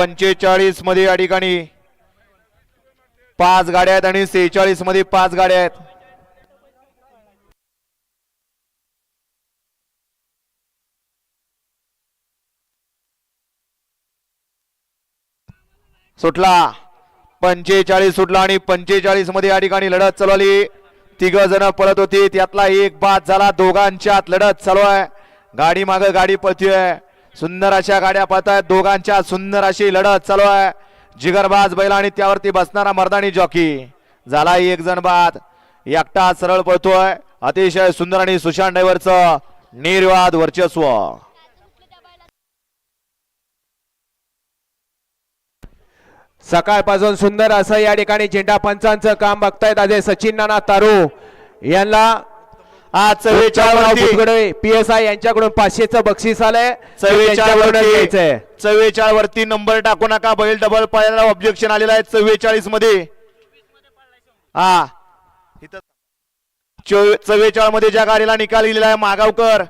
पंचेचाळीसमध्ये या ठिकाणी पाच गाड्या आहेत आणि सेहेचाळीसमध्ये पाच गाड्या आहेत. सुटला. पंचेचाळीस सुटला आणि पंचेचाळीसमध्ये या ठिकाणी लढत चालवली तिघ जण पळत होती. त्यातला एक बाद झाला. दोघांच्यात लढत चालू आहे. गाडी माग गाडी पळतीय. सुंदर अशा गाड्या पळतायत. दोघांच्या सुंदर अशी लढत चालू आहे. जिगरबाज बैल आणि त्यावरती बसणारा मर्दानी जॉकी. झाला एक जण बाद. एकटा सरळ पळतोय. अतिशय सुंदर आणि सुशांत ड्रायव्हरचं निर्वाद वर्चस्व. सकाळपासून सुंदर असं या ठिकाणी झेंडा पंचांचं काम बघतायत. अजय सचिन नाना तारू यांना आज चव्वेचाळीस पी एस आय यांच्याकडून पाचशेचं बक्षीस आलंय. चव्वेचाळीस घ्यायचंय. वरती नंबर टाकू नका बैल डबल पायाला ऑब्जेक्शन आलेला आहे चव्वेचाळीसमध्ये हा चव्वेचाळीसमध्ये ज्या गाडीला निकाल दिलेला आहे मागावकर.